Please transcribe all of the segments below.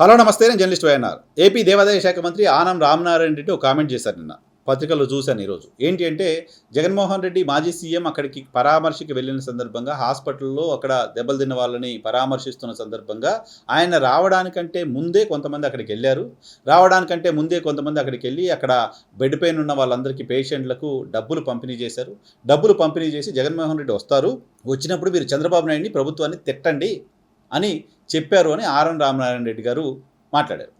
Hello నమస్తే నేను journalist YNR. AP దేవాదాయ శాఖ మంత్రి ఆనం రామనారాయణ రెడ్డి ఒక కామెంట్ చేశారు నిన్న. పత్రికల్లో చూశాను ఈరోజు. ఏంటి అంటే జగన్మోహన్ రెడ్డి మాజీ సీఎం అక్కడికి పరామర్శకి వెళ్ళిన సందర్భంగా హాస్పిటల్లో అక్కడ దెబ్బలు తిన్న వాళ్ళని పరామర్శిస్తున్న సందర్భంగా ఆయన రావడానికంటే ముందే కొంతమంది అక్కడికి వెళ్ళారు. రావడానికంటే ముందే కొంతమంది అక్కడికి వెళ్ళి అక్కడ బెడ్ పైన ఉన్న వాళ్ళందరికీ పేషెంట్లకు డబ్బులు పంపిణీ చేశారు. డబ్బులు పంపిణీ చేసి జగన్మోహన్ రెడ్డి వస్తారు. వచ్చినప్పుడు మీరు చంద్రబాబు నాయుడిని ప్రభుత్వాన్ని తిట్టండి. అని చెప్పారు అని ఆర్ఎన్ రామనారాయణ రెడ్డి గారు మాట్లాడారు.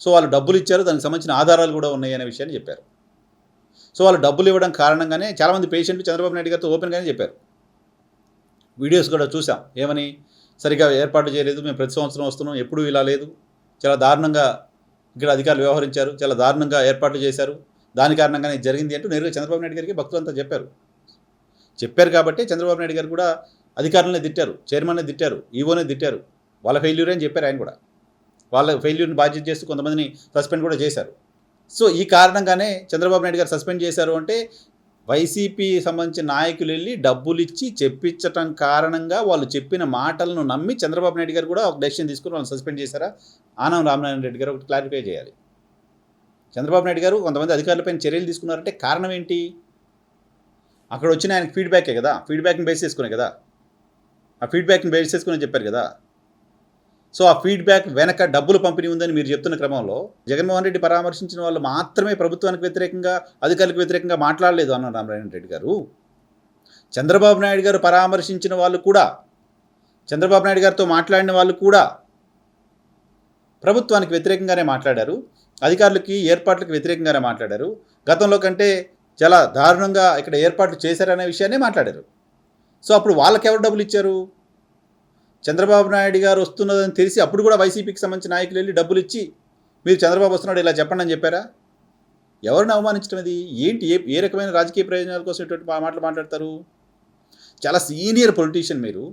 సో వాళ్ళు డబ్బులు ఇచ్చారు దానికి సంబంధించిన ఆధారాలు కూడా ఉన్నాయి అనే విషయాన్ని చెప్పారు. సో వాళ్ళు డబ్బులు ఇవ్వడం కారణంగానే చాలామంది పేషెంట్లు చంద్రబాబు నాయుడు గారితో ఓపెన్గానే చెప్పారు. వీడియోస్ కూడా చూసాం. ఏమని? సరిగా ఏర్పాటు చేయలేదు మేము ప్రతి సంవత్సరం వస్తున్నాం ఎప్పుడూ ఇలా లేదు. చాలా దారుణంగా ఇక్కడ అధికారులు వ్యవహరించారు చాలా దారుణంగా ఏర్పాట్లు చేశారు. దాని కారణంగానే జరిగింది అంటూ నేరుగా చంద్రబాబు నాయుడు గారికి భక్తులంతా చెప్పారు. చెప్పారు కాబట్టి చంద్రబాబు నాయుడు గారు కూడా అధికారులనే తిట్టారు చైర్మన్నే తిట్టారు ఈవోనే తిట్టారు. వాళ్ళ ఫెయిల్యూర్ అని చెప్పారు ఆయన కూడా. వాళ్ళ ఫెయిల్యూర్ని బాధ్యత చేస్తూ కొంతమందిని సస్పెండ్ కూడా చేశారు. సో ఈ కారణంగానే చంద్రబాబు నాయుడు గారు సస్పెండ్ చేశారు అంటే వైసీపీ సంబంధించిన నాయకులు వెళ్ళి డబ్బులు ఇచ్చి చెప్పించటం కారణంగా వాళ్ళు చెప్పిన మాటలను నమ్మి చంద్రబాబు నాయుడు గారు కూడా ఒక డెసిషన్ తీసుకుని వాళ్ళని సస్పెండ్ చేశారా? ఆనం రామనారాయణ రెడ్డి గారు ఒకటి క్లారిఫై చేయాలి. చంద్రబాబు నాయుడు గారు కొంతమంది అధికారులపైన చర్యలు తీసుకున్నారంటే కారణం ఏంటి? అక్కడ వచ్చిన ఆయనకి ఫీడ్బ్యాకే కదా. ఫీడ్బ్యాక్ని బేస్ చేసుకునే కదా. ఆ ఫీడ్బ్యాక్ని బేస్ చేసుకుని చెప్పారు కదా. సో ఆ ఫీడ్బ్యాక్ వెనక డబ్బులు పంపిణీ ఉందని మీరు చెప్తున్న క్రమంలో జగన్మోహన్ రెడ్డి పరామర్శించిన వాళ్ళు మాత్రమే ప్రభుత్వానికి వ్యతిరేకంగా అధికారులకు వ్యతిరేకంగా మాట్లాడలేదు అన్న రామనారాయణ రెడ్డి గారు. చంద్రబాబు నాయుడు గారు పరామర్శించిన వాళ్ళు కూడా చంద్రబాబు నాయుడు గారితో మాట్లాడిన వాళ్ళు కూడా ప్రభుత్వానికి వ్యతిరేకంగానే మాట్లాడారు. అధికారులకి ఏర్పాట్లకు వ్యతిరేకంగానే మాట్లాడారు. గతంలో కంటే చాలా దారుణంగా ఇక్కడ ఏర్పాట్లు చేశారనే విషయాన్ని మాట్లాడారు. సో అప్పుడు వాళ్ళకి ఎవరు డబ్బులు ఇచ్చారు? చంద్రబాబు నాయుడు గారు వస్తున్నదని తెలిసి అప్పుడు కూడా వైసీపీకి సంబంధించిన నాయకులు వెళ్ళి డబ్బులు ఇచ్చి మీరు చంద్రబాబు వస్తున్నాడు ఇలా చెప్పండి అని చెప్పారా? ఎవరిని అవమానించడం అది ఏంటి? ఏ ఏ రకమైన రాజకీయ ప్రయోజనాల కోసం ఇటువంటి మాటలు మాట్లాడతారు? చాలా సీనియర్ పొలిటీషియన్ మీరు.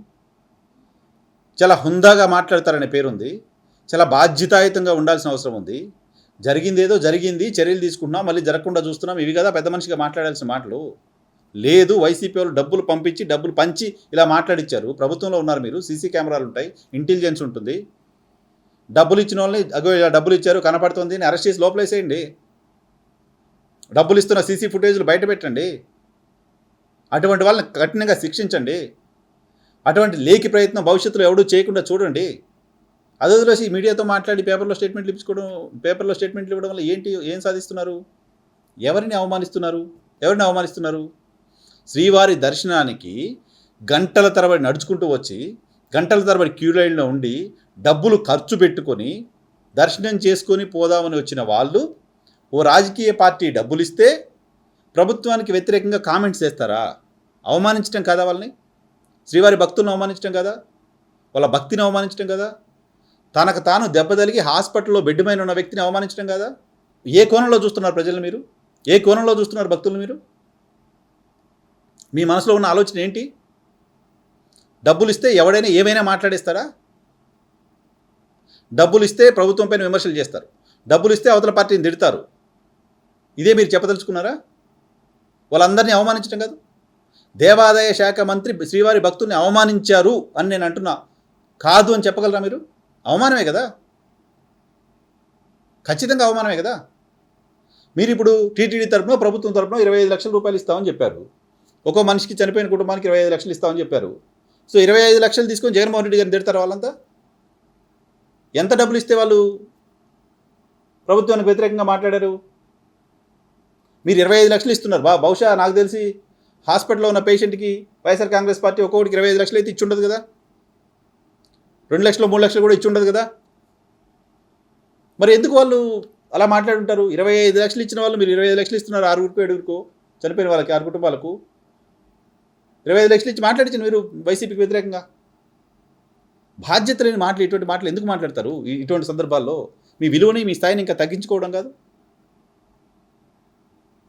చాలా హుందాగా మాట్లాడతారనే పేరుంది. చాలా బాధ్యతాయుతంగా ఉండాల్సిన అవసరం ఉంది. జరిగింది ఏదో జరిగింది చర్యలు తీసుకుంటున్నాం మళ్ళీ జరగకుండా చూస్తున్నాం ఇవి కదా పెద్ద మనిషిగా మాట్లాడాల్సిన మాటలు. లేదు వైసీపీ వాళ్ళు డబ్బులు పంపించి డబ్బులు పంచి ఇలా మాట్లాడిచ్చారు. ప్రభుత్వంలో ఉన్నారు మీరు సీసీ కెమెరాలు ఉంటాయి ఇంటెలిజెన్స్ ఉంటుంది. డబ్బులు ఇచ్చిన వాళ్ళని అగో ఇలా డబ్బులు ఇచ్చారు కనపడుతుంది అని అరెస్ట్ చేసి లోపలేసేయండి. డబ్బులు ఇస్తున్న సీసీ ఫుటేజ్లు బయట పెట్టండి. అటువంటి వాళ్ళని కఠినంగా శిక్షించండి. అటువంటి లేఖి ప్రయత్నం భవిష్యత్తులో ఎవడూ చేయకుండా చూడండి. అదే వదిలేసి మీడియాతో మాట్లాడి పేపర్లో స్టేట్మెంట్లు ఇప్పించుకోవడం పేపర్లో స్టేట్మెంట్లు ఇవ్వడం వల్ల ఏంటి ఏం సాధిస్తున్నారు? ఎవరిని అవమానిస్తున్నారు? ఎవరిని అవమానిస్తున్నారు? శ్రీవారి దర్శనానికి గంటల తరబడి నడుచుకుంటూ వచ్చి గంటల తరబడి క్యూ లైన్లో ఉండి డబ్బులు ఖర్చు పెట్టుకొని దర్శనం చేసుకొని పోదామని వచ్చిన వాళ్ళు ఓ రాజకీయ పార్టీ డబ్బులు ఇస్తే ప్రభుత్వానికి వ్యతిరేకంగా కామెంట్స్ చేస్తారా? అవమానించడం కదా వాళ్ళని? శ్రీవారి భక్తులను అవమానించడం కదా? వాళ్ళ భక్తిని అవమానించడం కదా? తనకు తాను దెబ్బ తగిలి హాస్పిటల్లో బెడ్ మీద ఉన్న వ్యక్తిని అవమానించడం కదా? ఏ కోణంలో చూస్తున్నారు ప్రజలు మీరు? ఏ కోణంలో చూస్తున్నారు భక్తులు మీరు? మీ మనసులో ఉన్న ఆలోచన ఏంటి? డబ్బులు ఇస్తే ఎవడైనా ఏమైనా మాట్లాడేస్తారా? డబ్బులు ఇస్తే ప్రభుత్వం పైన విమర్శలు చేస్తారు. డబ్బులు ఇస్తే అవతల పార్టీని తిడతారు. ఇదే మీరు చెప్పదలుచుకున్నారా? వాళ్ళందరినీ అవమానించడం కాదు. దేవాదాయ శాఖ మంత్రి శ్రీవారి భక్తుల్ని అవమానించారు అని నేను అంటున్నా. కాదు అని చెప్పగలరా మీరు? అవమానమే కదా? ఖచ్చితంగా అవమానమే కదా? మీరు ఇప్పుడు టీటీడీ తరఫున ప్రభుత్వం తరపున ఇరవై ఐదు లక్షల రూపాయలు ఇస్తామని చెప్పారు. ఒక్కో మనిషికి చనిపోయిన కుటుంబానికి ఇరవై ఐదు లక్షలు ఇస్తామని చెప్పారు. సో ఇరవై ఐదు లక్షలు తీసుకొని జగన్మోహన్ రెడ్డి గారిని తిడతారు వాళ్ళంతా? ఎంత డబ్బులు ఇస్తే వాళ్ళు ప్రభుత్వానికి వ్యతిరేకంగా మాట్లాడారు? మీరు ఇరవై ఐదు లక్షలు ఇస్తున్నారు. బా బహుశా నాకు తెలిసి హాస్పిటల్లో ఉన్న పేషెంట్కి వైఎస్ఆర్ కాంగ్రెస్ పార్టీ ఒక్కొక్కటికి ఇరవై ఐదు లక్షలు అయితే ఇచ్చి ఉండదు కదా? రెండు లక్షలు మూడు లక్షలు కూడా ఇచ్చి ఉండదు కదా? మరి ఎందుకు వాళ్ళు అలా మాట్లాడుంటారు? ఇరవై ఐదు లక్షలు ఇచ్చిన వాళ్ళు మీరు ఇరవై ఐదు లక్షలు ఇస్తున్నారు ఆరుగురికో ఏడుగురికో చనిపోయిన వాళ్ళకి ఆరు కుటుంబాలకు. ఇరవై ఐదు లక్షలు ఇచ్చి మాట్లాడించిన మీరు వైసీపీకి వ్యతిరేకంగా? బాధ్యత లేని మాటలు ఇటువంటి మాటలు ఎందుకు మాట్లాడతారు? ఇటువంటి సందర్భాల్లో మీ విలువని మీ స్థాయిని ఇంకా తగ్గించుకోవడం కాదు?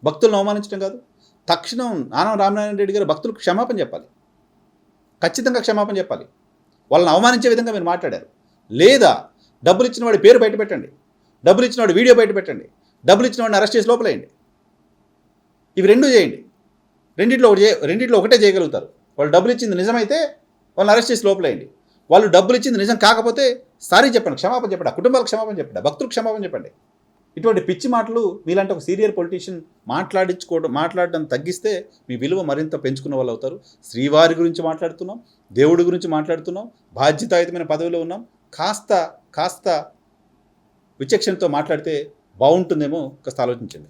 భక్తులను అవమానించడం కాదు? తక్షణం నానం రామనారాయణ రెడ్డి గారు భక్తులకు క్షమాపణ చెప్పాలి. ఖచ్చితంగా క్షమాపణ చెప్పాలి. వాళ్ళని అవమానించే విధంగా మీరు మాట్లాడారు. లేదా డబ్బులు ఇచ్చిన వాడి పేరు బయట పెట్టండి. డబ్బులు ఇచ్చిన వాడి వీడియో బయట పెట్టండి. డబ్బులు ఇచ్చిన వాడిని అరెస్ట్ చేసి లోపలేయండి. ఇవి రెండూ చేయండి. రెండిట్లో ఒకటి రెండిట్లో ఒకటే చేయగలుగుతారు. వాళ్ళు డబ్బులు ఇచ్చింది నిజమైతే వాళ్ళని అరెస్ట్ చేసి లోపలేయండి. వాళ్ళు డబ్బులు ఇచ్చింది నిజం కాకపోతే సారీ చెప్పండి క్షమాపణ చెప్పండి ఆ కుటుంబాలకు క్షమాపణ చెప్పండి భక్తులకు క్షమాపణ చెప్పండి. ఇటువంటి పిచ్చి మాటలు మీలాంటి ఒక సీనియర్ పొలిటీషియన్ మాట్లాడించుకోవడం మాట్లాడడం తగ్గిస్తే మీ విలువ మరింత పెంచుకున్న వాళ్ళు అవుతారు. శ్రీవారి గురించి మాట్లాడుతున్నాం దేవుడి గురించి మాట్లాడుతున్నాం బాధ్యతాయుతమైన పదవిలో ఉన్నాం. కాస్త కాస్త విచక్షణతో మాట్లాడితే బాగుంటుందేమో కాస్త ఆలోచించండి.